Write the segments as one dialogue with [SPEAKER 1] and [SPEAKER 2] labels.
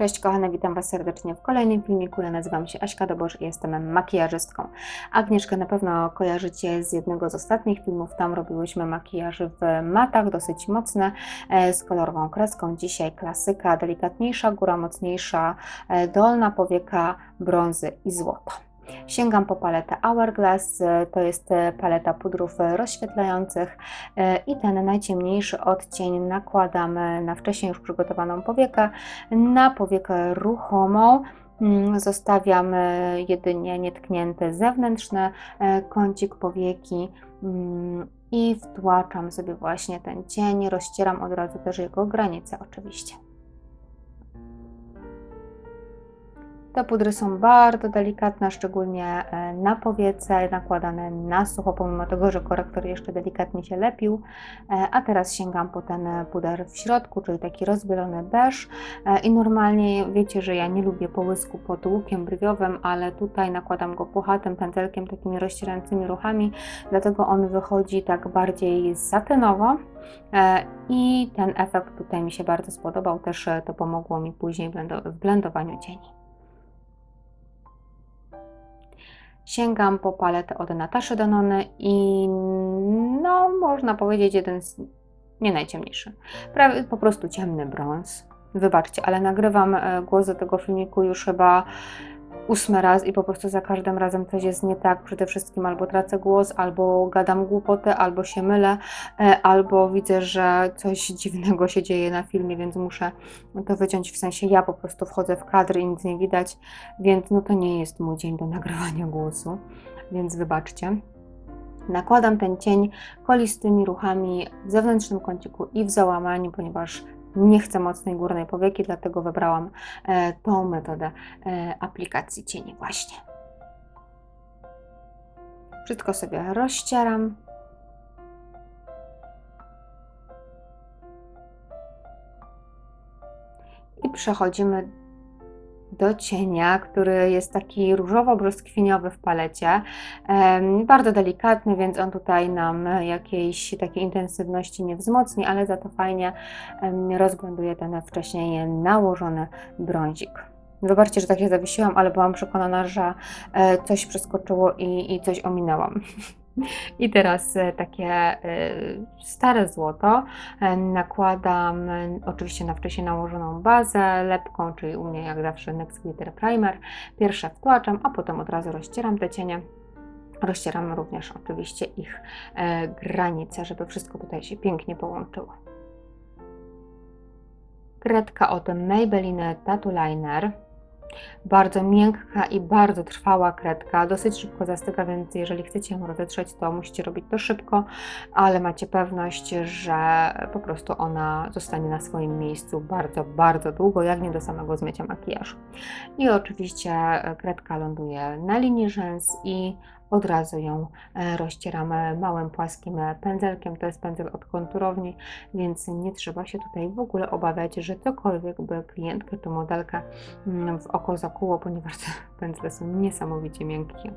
[SPEAKER 1] Cześć kochane, witam Was serdecznie w kolejnym filmiku. Ja nazywam się Aśka Dobosz i jestem makijażystką. Agnieszkę na pewno kojarzycie z jednego z ostatnich filmów. Tam robiłyśmy makijaż w matach, dosyć mocne, e, z kolorową kreską. Dzisiaj klasyka, delikatniejsza góra, mocniejsza e, dolna powieka, brązy i złoto. Sięgam po paletę Hourglass, e, to jest e, paleta pudrów e, rozświetlających i ten najciemniejszy odcień nakładam na wcześniej już przygotowaną powiekę, na powiekę ruchomą. Mm, Zostawiam jedynie nietknięty zewnętrzny kącik powieki mm, i wtłaczam sobie właśnie ten cień. Rozcieram od razu też jego granice, oczywiście. Te pudry są bardzo delikatne, szczególnie e, na powiece, nakładane na sucho, pomimo tego, że korektor jeszcze delikatnie się lepił. E, A teraz sięgam po ten puder w środku, czyli taki rozbielony beż. E, I normalnie wiecie, że ja nie lubię połysku pod łukiem brwiowym, ale tutaj nakładam go puchatym pędzelkiem, takimi rozcierającymi ruchami, dlatego on wychodzi tak bardziej satynowo. I ten efekt tutaj mi się bardzo spodobał, też to pomogło mi później w blendowaniu cieni. Sięgam po paletę od Nataszy Danony i no, można powiedzieć, jeden z nie najciemniejszy. Prawie po prostu ciemny brąz. Wybaczcie, ale nagrywam e, głos do tego filmiku już chyba ósmy raz i po prostu za każdym razem coś jest nie tak. Przede wszystkim albo tracę głos, albo gadam głupotę, albo się mylę, e, albo widzę, że coś dziwnego się dzieje na filmie, więc muszę to wyciąć. W sensie ja po prostu wchodzę w kadr i nic nie widać, więc no to nie jest mój dzień do nagrywania głosu, więc wybaczcie. Nakładam ten cień kolistymi ruchami w zewnętrznym kąciku i w załamaniu, ponieważ nie chcę mocnej górnej powieki, dlatego wybrałam e, tą metodę e, aplikacji cieni właśnie. Wszystko sobie rozcieram. I przechodzimy do cienia, który jest taki różowo-brzoskwiniowy w palecie. Bardzo delikatny, więc on tutaj nam jakiejś takiej intensywności nie wzmocni, ale za to fajnie rozblenduje ten wcześniej nałożony brązik. Wybaczcie, że tak się zawiesiłam, ale byłam przekonana, że e, coś przeskoczyło i, i coś ominęłam. I teraz e, takie e, stare złoto e, nakładam oczywiście na wcześniej nałożoną bazę lepką, czyli u mnie jak zawsze Next Glitter Primer. Pierwsze wtłaczam, a potem od razu rozcieram te cienie. Rozcieram również oczywiście ich granice, żeby wszystko tutaj się pięknie połączyło. Kredka od Maybelline Tattoo Liner. Bardzo miękka i bardzo trwała kredka, dosyć szybko zastyga, więc jeżeli chcecie ją rozetrzeć, to musicie robić to szybko, ale macie pewność, że po prostu ona zostanie na swoim miejscu bardzo, bardzo długo, jak nie do samego zmycia makijażu. I oczywiście e, kredka ląduje na linii rzęs i od razu ją e, rozcieramy małym płaskim pędzelkiem. To jest pędzel od konturowni, więc nie trzeba się tutaj w ogóle obawiać, że cokolwiek by klientkę czy modelkę mm, w oko zakuło, ponieważ te pędzle są niesamowicie miękkie.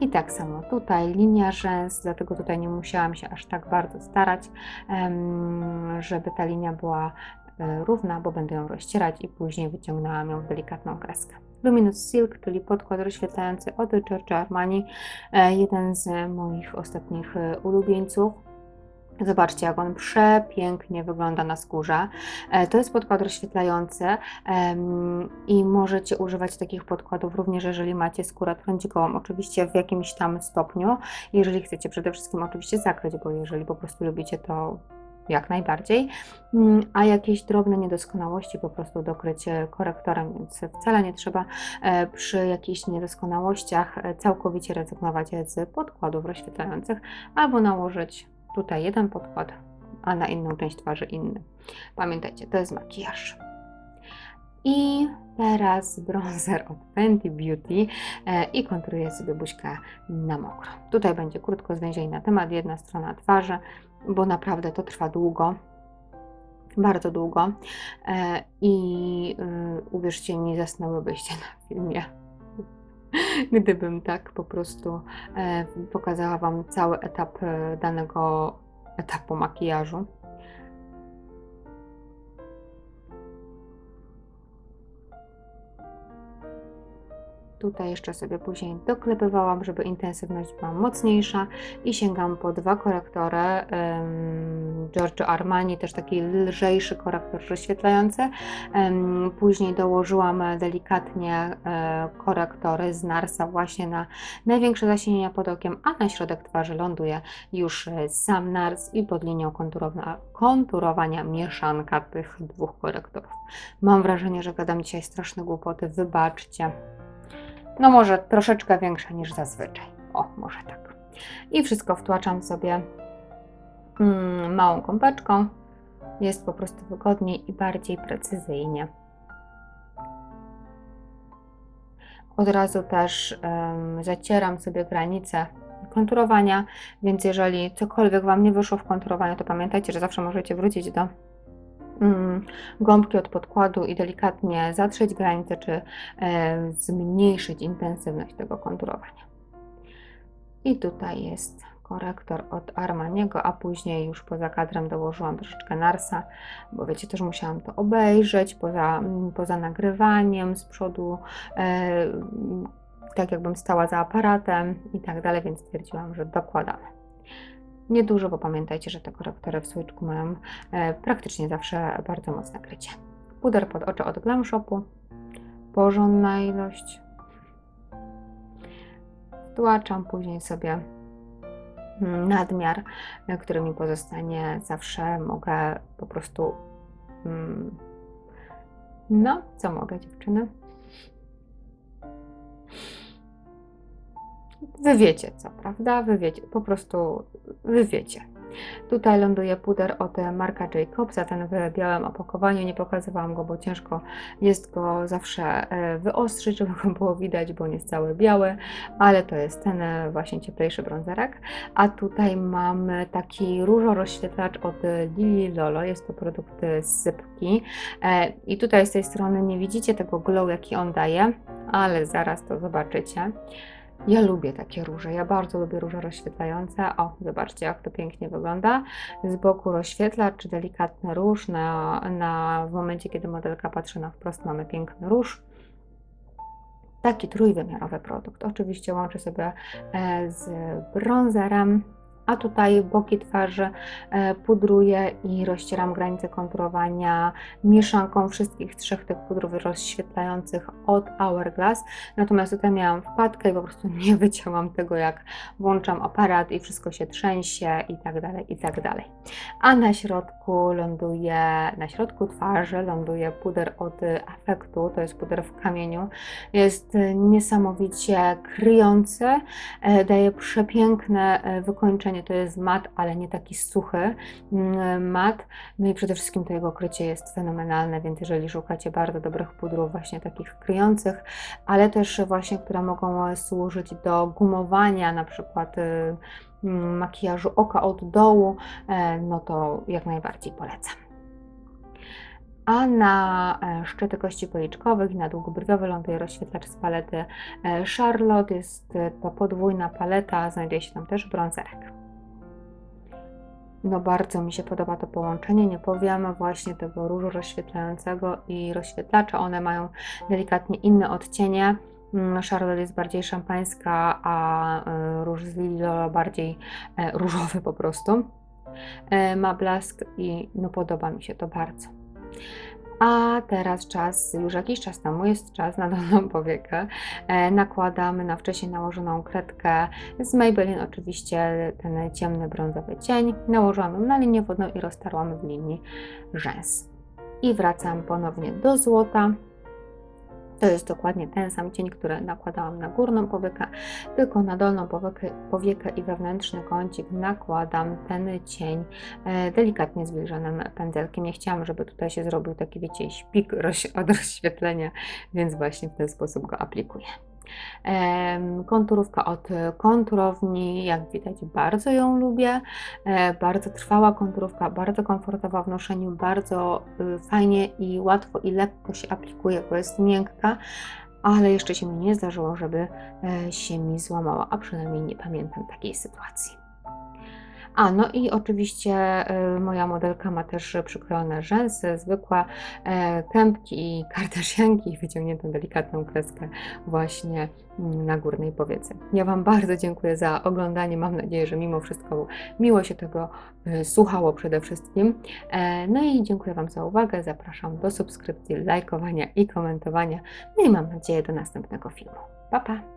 [SPEAKER 1] I tak samo tutaj linia rzęs, dlatego tutaj nie musiałam się aż tak bardzo starać, żeby ta linia była e, równa, bo będę ją rozcierać i później wyciągnęłam ją w delikatną kreskę. Luminous Silk, czyli podkład rozświetlający od Giorgio Armani, e, jeden z moich ostatnich e, ulubieńców. Zobaczcie, jak on przepięknie wygląda na skórze. E, To jest podkład rozświetlający i możecie używać takich podkładów również, jeżeli macie skórę trądzikową, oczywiście w jakimś tam stopniu. Jeżeli chcecie przede wszystkim oczywiście zakryć, bo jeżeli po prostu lubicie, to jak najbardziej. Mm, A jakieś drobne niedoskonałości po prostu dokryć e, korektorem, więc wcale nie trzeba e, przy jakichś niedoskonałościach e, całkowicie rezygnować z podkładów rozświetlających albo nałożyć tutaj jeden podkład, a na inną część twarzy inny. Pamiętajcie, to jest makijaż. I teraz bronzer od Fenty Beauty e, i konturuję sobie buźkę na mokro. Tutaj będzie krótko zwęziej na temat, jedna strona twarzy, bo naprawdę to trwa długo. Bardzo długo E, i y, uwierzcie mi, zasnęłybyście na filmie. Gdybym tak po prostu e, pokazała Wam cały etap danego etapu makijażu. Tutaj jeszcze sobie później doklepywałam, żeby intensywność była mocniejsza i sięgam po dwa korektory um, Giorgio Armani, też taki lżejszy korektor rozświetlający. Um, później dołożyłam delikatnie e, korektory z Narsa właśnie na największe zasinienia pod okiem, a na środek twarzy ląduje już e, sam Nars i pod linią konturowania mieszanka tych dwóch korektorów. Mam wrażenie, że gadam dzisiaj straszne głupoty, wybaczcie. No może troszeczkę większa niż zazwyczaj. O, może tak. I wszystko wtłaczam sobie mm, małą kąpeczką. Jest po prostu wygodniej i bardziej precyzyjnie. Od razu też um, zacieram sobie granice konturowania, więc jeżeli cokolwiek Wam nie wyszło w konturowaniu, to pamiętajcie, że zawsze możecie wrócić do gąbki od podkładu i delikatnie zatrzeć granice, czy e, zmniejszyć intensywność tego konturowania. I tutaj jest korektor od Armaniego, a później już poza kadrem dołożyłam troszeczkę Narsa, bo wiecie, też musiałam to obejrzeć poza, poza nagrywaniem z przodu, e, tak jakbym stała za aparatem i tak dalej, więc stwierdziłam, że dokładamy. Niedużo, bo pamiętajcie, że te korektory w słoiczku mają e, praktycznie zawsze bardzo mocne krycie. Puder pod oczy od Glam Shopu. Porządna ilość. Wtłaczam później sobie nadmiar, który mi pozostanie. Zawsze mogę po prostu. Mm, no, co mogę, dziewczyny? Wy wiecie co, prawda? Wy wiecie, po prostu wy wiecie. Tutaj ląduje puder od Marka Jacobsa, ten w białym opakowaniu. Nie pokazywałam go, bo ciężko jest go zawsze e, wyostrzyć, żeby go było widać, bo on jest cały biały, ale to jest ten e, właśnie cieplejszy brązerek. A tutaj mamy taki różo rozświetlacz od Lili Lolo. Jest to produkt z sypki. E, I tutaj z tej strony nie widzicie tego glow, jaki on daje, ale zaraz to zobaczycie. Ja lubię takie róże, ja bardzo lubię róże rozświetlające. O, zobaczcie, jak to pięknie wygląda. Z boku rozświetlacz, czy delikatny róż. Na, na, w momencie, kiedy modelka patrzy na wprost, mamy piękny róż. Taki trójwymiarowy produkt. Oczywiście łączę sobie e, z bronzerem a tutaj boki twarzy e, pudruję i rozcieram granice konturowania mieszanką wszystkich trzech tych pudrów rozświetlających od Hourglass. Natomiast tutaj miałam wpadkę i po prostu nie wycięłam tego, jak włączam aparat i wszystko się trzęsie i tak dalej, i tak dalej. A na środku ląduje, na środku twarzy ląduje puder od Afektu, to jest puder w kamieniu. Jest niesamowicie kryjący, e, daje przepiękne e, to jest mat, ale nie taki suchy mm, mat. No i przede wszystkim to jego krycie jest fenomenalne, więc jeżeli szukacie bardzo dobrych pudrów, właśnie takich kryjących, ale też właśnie, które mogą służyć do gumowania na przykład y, mm, makijażu oka od dołu, e, no to jak najbardziej polecam a na e, szczyty kości policzkowych i na długobrwiowy ląduje rozświetlacz z palety e, Charlotte. Jest to podwójna paleta, znajduje się tam też brązerek. No bardzo mi się podoba to połączenie, nie powiem, właśnie tego różu rozświetlającego i rozświetlacza. One mają delikatnie inne odcienie. Mm, Charlotte jest bardziej szampańska, a e, róż z Lilo bardziej e, różowy po prostu. E, ma blask i no podoba mi się to bardzo. A teraz czas, już jakiś czas temu jest czas na dolną powiekę. E, nakładamy na wcześniej nałożoną kredkę z Maybelline, oczywiście ten ciemny brązowy cień. Nałożyłam ją na linię wodną i roztarłam w linii rzęs. I wracam ponownie do złota. To jest dokładnie ten sam cień, który nakładałam na górną powiekę, tylko na dolną powiekę, powiekę i wewnętrzny kącik nakładam ten cień e, delikatnie zbliżonym pędzelkiem. Nie chciałam, żeby tutaj się zrobił taki, wiecie, śpik od rozświetlenia, więc właśnie w ten sposób go aplikuję. Konturówka od konturowni, jak widać, bardzo ją lubię. E, bardzo trwała konturówka, bardzo komfortowa w noszeniu, bardzo y, fajnie i łatwo i lekko się aplikuje, bo jest miękka, ale jeszcze się mi nie zdarzyło, żeby e, się mi złamała, a przynajmniej nie pamiętam takiej sytuacji. A, no i oczywiście y, moja modelka ma też przykrojone rzęsy, zwykłe e, kępki i kardashianki i wyciągniętą delikatną kreskę właśnie mm, na górnej powiece. Ja Wam bardzo dziękuję za oglądanie. Mam nadzieję, że mimo wszystko miło się tego y, słuchało przede wszystkim. E, No i dziękuję Wam za uwagę. Zapraszam do subskrypcji, lajkowania i komentowania. No i mam nadzieję do następnego filmu. Pa, pa!